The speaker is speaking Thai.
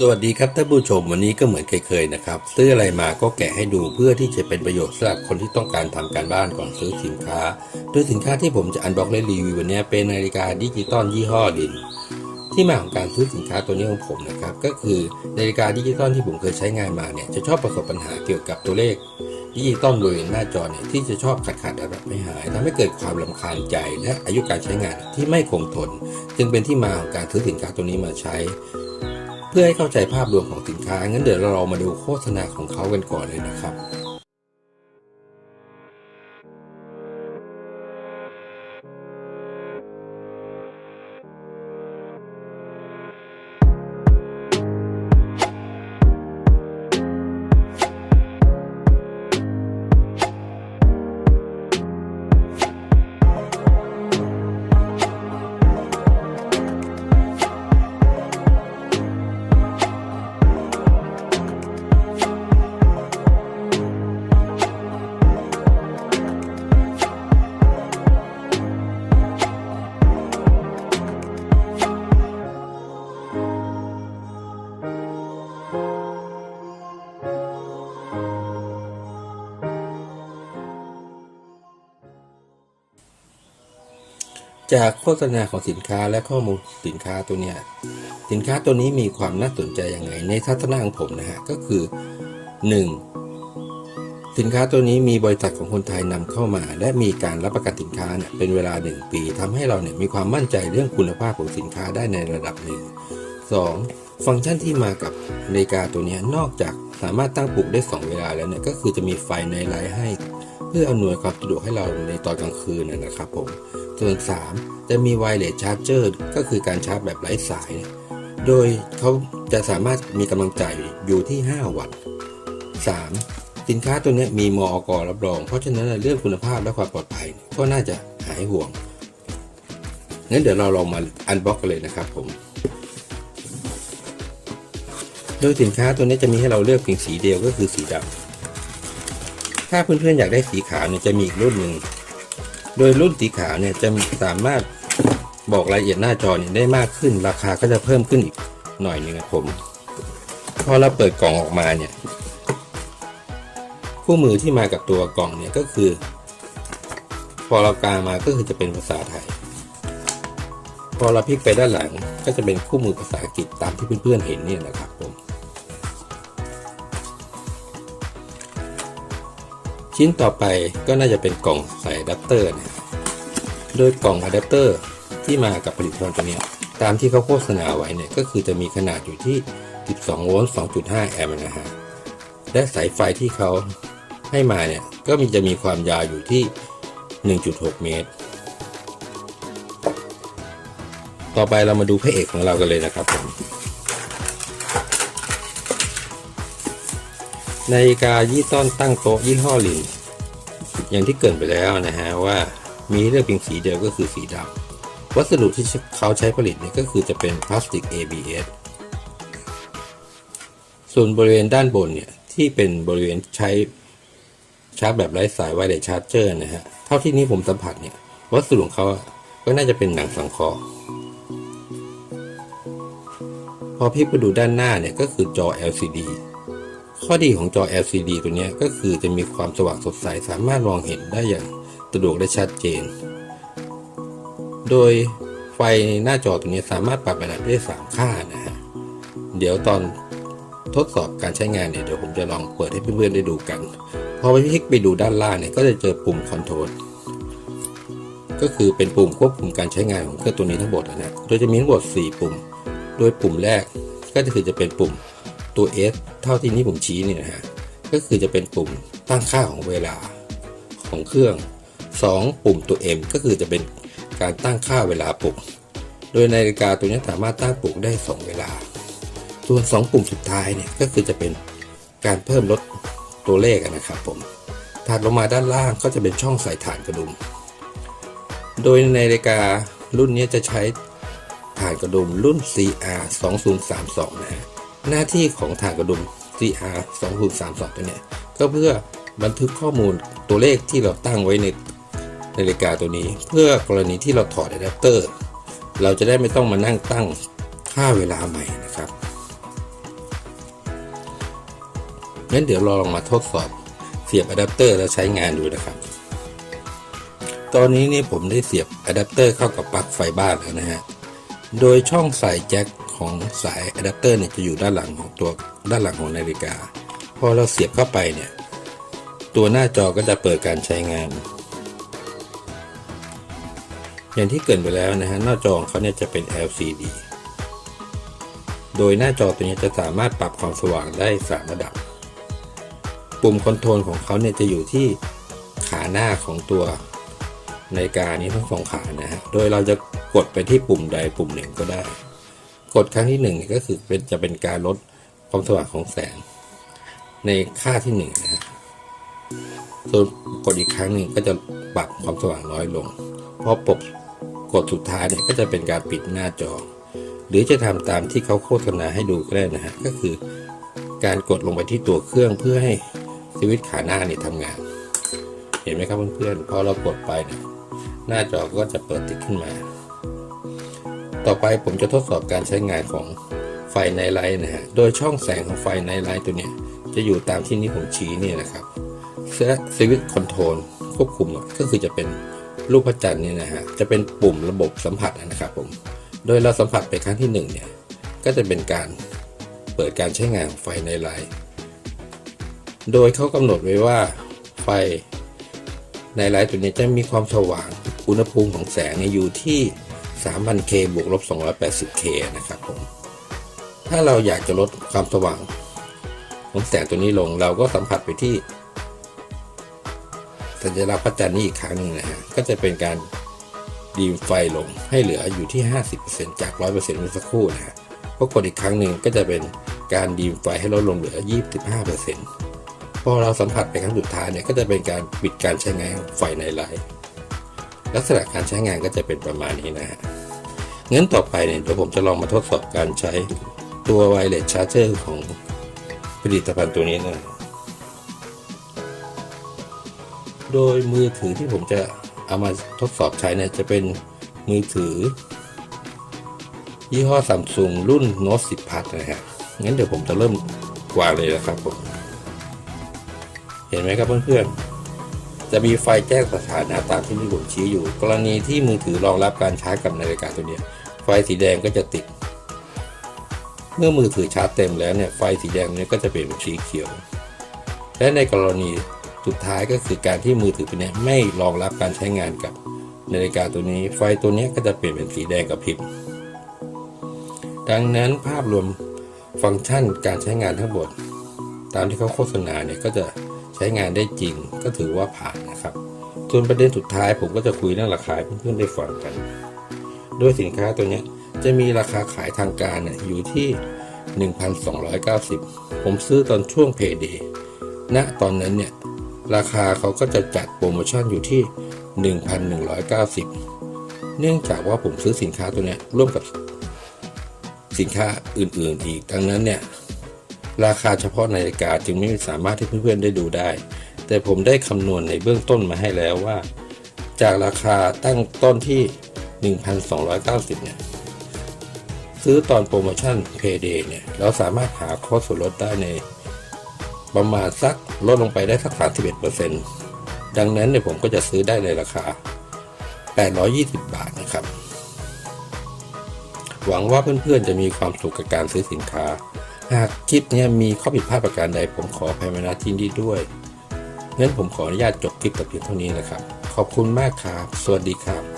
สวัสดีครับท่านผู้ชมวันนี้ก็เหมือนเคยๆนะครับซื้ออะไรมาก็แกะให้ดูเพื่อที่จะเป็นประโยชน์สำหรับคนที่ต้องการทำการบ้านก่อนซื้อสินค้า โดยสินค้าที่ผมจะอันบ็อกและรีวิววันนี้เป็นนาฬิกาดิจิตอลยี่ห้อลิน ที่มาของการซื้อสินค้าตัวนี้ของผมนะครับก็คือนาฬิกาดิจิตอลที่ผมเคยใช้งานมาเนี่ยจะชอบประสบปัญหาเกี่ยวกับตัวเลขดิจิตอลบริเวณหน้าจอเนี่ยที่จะชอบขัดขัดๆแบบไม่หายทำให้เกิดความลำคาญใจ และอายุการใช้งานที่ไม่คงทน จึงเป็นที่มาของการซื้อสินค้าตัวนี้มาใช้ เพื่อให้เข้าใจภาพรวมของสินค้างั้นเดี๋ยวเรามาดูโฆษณาของเขากันก่อนเลยนะครับ จากโฆษณาของสินค้าและข้อมูลสินค้าตัวเนี้ยสินค้าตัวนี้มีความน่าสนใจยังไง ในทัศนะของผมนะฮะก็คือ 1. สินค้าตัวนี้มีบริษัทของคนไทยนำเข้ามา และมีการรับประกันสินค้าเนี่ยเป็นเวลา 1 ปีทำให้เราเนี่ยมีความมั่นใจเรื่องคุณภาพของสินค้าได้ในระดับหนึ่ง 2. ฟังก์ชันที่มากับนาฬิกาตัวนี้นอกจากสามารถตั้งปลุกได้ 2 เวลาแล้วเนี่ยก็คือจะมีไฟในไลท์ให้ เพื่ออำนวยความสะดวกให้เราในตอนกลางคืนนะครับผม ส่วน 3 จะมีไวเลสชาร์จเจอร์ก็คือการชาร์จแบบไร้สาย โดยเขาจะสามารถมีกำลังจ่ายอยู่ที่ 5 วัตต์ 3. สินค้าตัวนี้มีมอกรับรอง เพราะฉะนั้นเรื่องคุณภาพและความปลอดภัย ก็น่าจะหายห่วง งั้นเดี๋ยวเราลองมาอันบ็อกกันเลยนะครับผมโดยสินค้าตัวนี้จะมีให้เราเลือกเพียงสีเดียวก็คือสีดำ ถ้าเพื่อนๆอยากได้สีขาวเนี่ยจะมีอีกรุ่นหนึ่ง โดยรุ่นสีขาวเนี่ยจะสามารถบอกรายละเอียดหน้าจอเนี่ยได้มากขึ้น ราคาก็จะเพิ่มขึ้นอีกหน่อยนึงนะผม พอเราเปิดกล่องออกมาเนี่ย คู่มือที่มากับตัวกล่องเนี่ยก็คือ พอเรากามาก็คือจะเป็นภาษาไทย พอเราพลิกไปด้านหลังก็จะเป็นคู่มือภาษาอังกฤษตามที่เพื่อนๆเห็นเนี่ยนะครับผม ชิ้นต่อไปก็น่าจะเป็นกล่องใส่อะแดปเตอร์นะโดยกล่องอะแดปเตอร์ที่มากับผลิตภัณฑ์ตัวนี้ตามที่เขาโฆษณาไว้เนี่ยก็คือจะมีขนาดอยู่ที่ 12 โวลต์ 2.5 แอมป์นะฮะ และสายไฟที่เขาให้มาเนี่ย ก็มีจะมีความยาวอยู่ที่ 1.6 เมตร ต่อไปเรามาดูพระเอกของเรากันเลยนะครับผม นาฬิกายี่ต้อนตั้งโต๊ะยี่ห้อลินอย่างที่เกินไปแล้วนะฮะว่ามีเลือกเพียงสีเดียวก็คือสีดำวัสดุที่เขาใช้ผลิตเนี่ยก็คือจะเป็นพลาสติก ABS ส่วนบริเวณด้านบนเนี่ยที่เป็นบริเวณใช้ชาร์จแบบไร้สายไวเลสชาร์จเจอร์นะฮะเท่าที่นี้ผมสัมผัสเนี่ยวัสดุของเขาก็น่าจะเป็นหนังสังเคราะห์พอพลิกไปดูด้านหน้าเนี่ยก็คือจอ LCD ข้อดีของจอ LCD ตัวนี้ก็คือจะมีความสว่างสดใสสามารถมองเห็นได้อย่างสะดวกและชัดเจน โดยไฟหน้าจอตัวนี้สามารถปรับระดับได้ 3 ค่านะฮะ เดี๋ยวตอนทดสอบการใช้งานเนี่ยเดี๋ยวผมจะลองเปิดให้เพื่อนๆได้ดูกัน พอไปคลิกไปดูด้านล่างเนี่ยก็จะเจอปุ่มคอนโทรล ก็คือเป็นปุ่มควบคุมการใช้งานของเครื่องตัวนี้ทั้งหมดนะฮะโดยจะมีทั้งหมด 4 ปุ่ม โดยปุ่มแรกก็คือจะเป็นปุ่ม ตัว S เท่าที่นี้ผมชี้เนี่ยนะฮะก็คือจะเป็นปุ่มตั้งค่าของเวลาของเครื่อง 2 ปุ่มตัว M ก็คือจะเป็นการตั้งค่าเวลาปลุก โดยนาฬิกาตัวนี้สามารถตั้งปลุกได้ 2 เวลา ส่วน 2 ปุ่มสุดท้ายเนี่ยก็คือจะเป็นการเพิ่มลดตัวเลขนะครับผมถัดลงมาด้านล่างก็จะเป็นช่องใส่ฐานกระดุม โดยนาฬิการุ่นนี้จะใช้ฐานกระดุมรุ่น CR 2032นะฮะ หน้าที่ของฐานกระดุม CR 2032ตัวเนี้ยก็เพื่อบันทึกข้อมูลตัวเลขที่เราตั้งไว้ในนาฬิกาตัวนี้ เพื่อกรณีที่เราถอดอะแดปเตอร์ เราจะได้ไม่ต้องมานั่งตั้งค่าเวลาใหม่นะครับงั้นเดี๋ยวเราลองมาทดสอบเสียบอะแดปเตอร์แล้วใช้งานดูนะครับ ตอนนี้นี่ผมได้เสียบอะแดปเตอร์เข้ากับปลั๊กไฟบ้านแล้วนะฮะ โดยช่องใส่แจ็ค ของสายอะแดปเตอร์เนี่ยจะอยู่ด้านหลังของตัวด้านหลังของนาฬิกา พอเราเสียบเข้าไปเนี่ย ตัวหน้าจอก็จะเปิดการใช้งาน อย่างที่เกินไปแล้วนะฮะหน้าจอของเขาเนี่ยจะเป็น LCD โดยหน้าจอตัวนี้จะสามารถปรับความสว่างได้สามระดับ ปุ่มคอนโทรลของเขาเนี่ยจะอยู่ที่ขาหน้าของตัวนาฬิกานี้ทั้งสองขานะฮะ โดยเราจะกดไปที่ปุ่มใดปุ่มหนึ่งก็ได้ กดครั้งที่หนึ่งก็คือเป็นจะเป็นการลดความสว่างของแสง ในค่าที่หนึ่งนะฮะส่วนกดอีกครั้งหนึ่งก็จะปรับความสว่างน้อยลง เพราะปบกดสุดท้ายเนี่ยก็จะเป็นการปิดหน้าจอ หรือจะทำตามที่เขาโฆษณาให้ดูก็ได้นะฮะก็คือ การกดลงไปที่ตัวเครื่องเพื่อให้สวิตช์ขาหน้าเนี่ยทำงาน เห็นไหมครับเพื่อนๆพอเรากดไปเนี่ยหน้าจอก็จะเปิดติดขึ้นมา ต่อไปผมจะทดสอบการใช้งานของไฟไนไลท์นะฮะ โดยช่องแสงของไฟไนไลท์ตัวเนี้ยจะอยู่ตามที่นี้ผมชี้นี่นะครับและสวิตช์คอนโทรลควบคุมก็คือจะเป็นรูปพระจันทร์นี่นะฮะ จะเป็นปุ่มระบบสัมผัสนะครับผม โดยเราสัมผัสไปครั้งที่หนึ่งเนี่ย ก็จะเป็นการเปิดการใช้งานของไฟในไลท์โดยเขากำหนดไว้ว่าไฟในไลท์ตัวนี้จะมีความสว่าง อุณหภูมิของแสงอยู่ที่ 3,000K บวกลบ 280K นะครับผม ถ้าเราอยากจะลดความสว่างของแสงตัวนี้ลง เราก็สัมผัสไปที่ สัญลักษณ์พระจันทร์นี้อีกครั้งหนึ่งนะฮะ ก็จะเป็นการดีมไฟลงให้เหลืออยู่ที่ 50%จาก 100%เมื่อสักครู่นะฮะพอกดอีกครั้งหนึ่งก็จะเป็นการดีมไฟให้ลดลงเหลือ 25%พอเราสัมผัสไปครั้งสุดท้ายเนี่ยก็จะเป็นการปิดการใช้งานไฟในไลท์ ลักษณะการใช้งานก็จะเป็นประมาณนี้นะฮะงั้นต่อไปเนี่ยเดี๋ยวผมจะลองมาทดสอบการใช้ตัวไวเลสชาร์เจอร์ของผลิตภัณฑ์ตัวนี้นะโดยมือถือที่ผมจะเอามาทดสอบใช้เนี่ยจะเป็นมือถือ ยี่ห้อซัมซุงรุ่น Note 10 Plus นะฮะงั้นเดี๋ยวผมจะเริ่มวางเลยนะครับผม เห็นไหมครับเพื่อนๆ จะมีไฟแจ้งสถานะตามที่ที่ผมชี้อยู่ กรณีที่มือถือรองรับการชาร์จกับนาฬิกาตัวนี้ไฟสีแดงก็จะติด เมื่อมือถือชาร์จเต็มแล้วเนี่ยไฟสีแดงนี่ยก็จะเปลี่ยนเป็นสีเขียว และในกรณีสุดท้ายก็คือการที่มือถือตัวนี้ไม่รองรับการใช้งานกับนาฬิกาตัวนี้ ไฟตัวนี้ก็จะเปลี่ยนเป็นสีแดงกับพริบดังนั้นภาพรวมฟังก์ชันการใช้งานทั้งหมด ตามที่เขาโฆษณาเนี่ยก็จะ ใช้งานได้จริงก็ถือว่าผ่านนะครับ ส่วนประเด็นสุดท้ายผมก็จะคุยเรื่องราคาเพื่อนๆได้ฟังกันโดยสินค้าตัวนี้จะมีราคาขายทางการอยู่ที่ 1,290 ผมซื้อตอนช่วงเพย์เดย์ณตอนนั้นเนี่ยราคาเขาก็จะจัดโปรโมชั่นอยู่ที่ 1,190 เนื่องจากว่าผมซื้อสินค้าตัวนี้ร่วมกับสินค้าอื่นๆอีกดังนั้นเนี่ย ราคาเฉพาะนาฬิกาจึงไม่สามารถที่เพื่อนๆได้ดูได้ แต่ผมได้คำนวณในเบื้องต้นมาให้แล้วว่า จากราคาตั้งต้นที่ 1,290 เนี่ย ซื้อตอนโปรโมชั่น Payday เนี่ย เราสามารถหาโค้ดส่วนลดได้ใน ประมาณสักลดลงไปได้สัก 31%ดังนั้นเนี่ยผมก็จะซื้อได้ในราคา 820 บาทนะครับ หวังว่าเพื่อนๆจะมีความสุขกับการซื้อสินค้า หากคลิปนี้มีข้อผิดพลาดประการใดผมขออภัยมาณที่นี้ด้วยงั้นผมขออนุญาตจบคลิปแต่เพียงเท่านี้นะครับ ขอบคุณมากครับ สวัสดีครับ